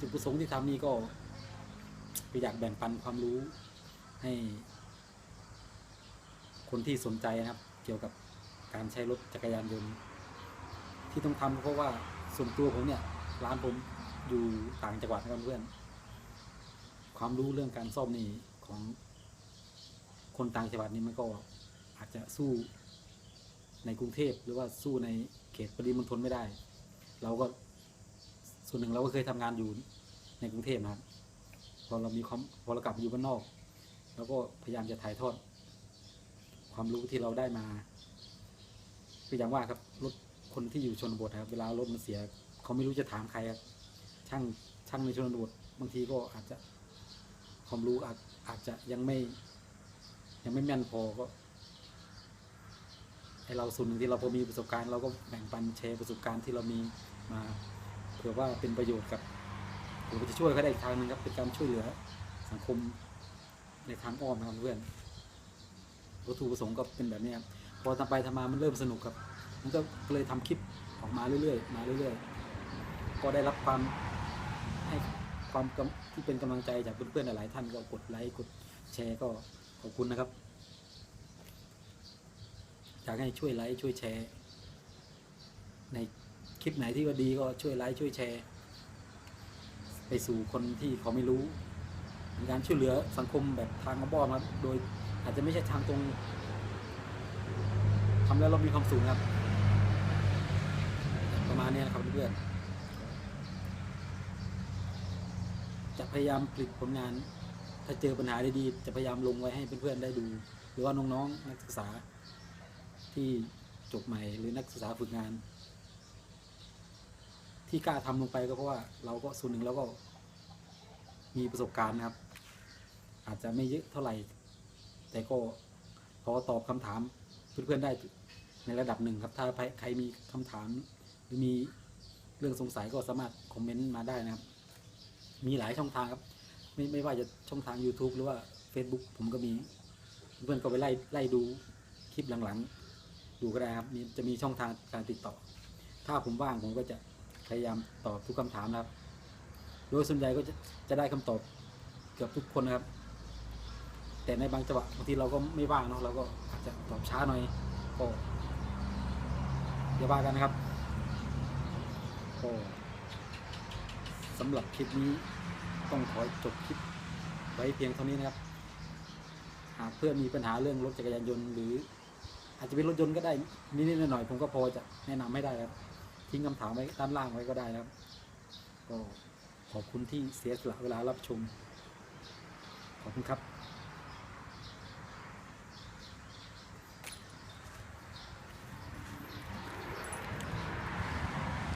จุดประสงค์ที่ทำนี่ก็ก็อยากแบ่งปันความรู้ให้ คนที่สนใจนะครับ เกี่ยวกับการใช้รถจักรยานยนต์ที่ต้องทำเพราะว่าส่วนตัวผมเนี่ยร้านผมอยู่ต่างจังหวัดนะครับเพื่อน ความรู้เรื่องการซ่อมนี่ของคนต่างจังหวัดนี่มันก็อาจจะสู้ในกรุงเทพหรือว่าสู้ในเขตปริมณฑลไม่ได้ เราก็ ส่วนหนึ่งเราก็เคยทำงานอยู่ในกรุงเทพนะครับพอเรามีความพอเรากลับมาอยู่บ้านนอกเราก็พยายามจะถ่ายทอด ความรู้ที่เราได้มาคืออย่างว่าครับรถคนที่อยู่ชนบทครับ เวลารถมันเสีย เขาไม่รู้จะถามใครครับช่างช่างในชนบทบางทีก็อาจจะความรู้อาจอาจจะยังไม่ ยังไม่แม่นพอก็ให้เราส่วนหนึ่งที่เราพอมีประสบการณ์เราก็แบ่งปันแชร์ประสบการณ์ที่เรามีมา เผื่อว่าเป็นประโยชน์กับหรือว่าจะช่วยเขาได้อีกทางหนึงครับเป็นการช่วยเหลือสังคมในทางอ้อมนะครับเพื่อนวัตถุประสงค์ก็เป็นแบบนี้ครับพอทำไปทำมามันเริ่มสนุกครับ มันก็เลยทำคลิปออกมาเรื่อยๆ มาเรื่อยๆ ก็ได้รับความให้ความที่เป็นกำลังใจจากเพื่อนๆหลายท่านก็กดไลค์กดแชร์ก็ขอบคุณนะครับอยากให้ช่วยไลค์ช่วยแชร์ใน คลิปไหนที่ว่าดีก็ช่วยไลค์ช่วยแชร์ ไปสู่คนที่เขาไม่รู้เป็นการช่วยเหลือสังคมแบบทางอ้อมๆครับโดยอาจจะไม่ใช่ทางตรงทำแล้วเรามีความสุขครับ ประมาณนี้นะครับเพื่อนๆจะพยายามผลิตผลงาน ถ้าเจอปัญหาดีๆจะพยายามลงไว้ให้เพื่อนๆได้ดู หรือว่าน้องๆนักศึกษาที่จบใหม่หรือนักศึกษาฝึกงาน ที่กล้าทำลงไปก็เพราะว่าเราก็ส่วนหนึ่งเราก็มีประสบการณ์นะครับ อาจจะไม่เยอะเท่าไหร่ แต่ก็พอตอบคำถามเพื่อนๆได้ในระดับหนึ่งครับ ถ้าใครมีคำถามหรือมีเรื่องสงสัยก็สามารถคอมเมนต์มาได้นะครับ มีหลายช่องทางครับ ไม่ไม่ว่าจะช่องทาง YouTube หรือว่า Facebook ผมก็มี เพื่อนก็ไปไล่ไล่ดูคลิปหลังๆ ดูก็ได้ครับมีจะมีช่องทางการติดต่อ ถ้าผมว่างผมก็จะ พยายามตอบทุกคำถามนะครับ โดยส่วนใหญ่ก็จะจะได้คำตอบเกือบทุกคนนะครับ แต่ในบางจังหวะบางทีเราก็ไม่ว่างเนาะเราก็อาจจะตอบช้าหน่อยก็อย่าว่ากันนะครับก็สำหรับคลิปนี้ต้องขอจบคลิปไว้เพียงเท่านี้นะครับ หากเพื่อนมีปัญหาเรื่องรถจักรยานยนต์หรือ อาจจะเป็นรถยนต์ก็ได้นิดๆหน่อยๆผมก็พอจะแนะนำให้ได้ครับ ทิ้งคำถามไว้ด้านล่างไว้ก็ได้นะครับ ก็ขอบคุณที่เสียสละเวลารับชม ขอบคุณครับ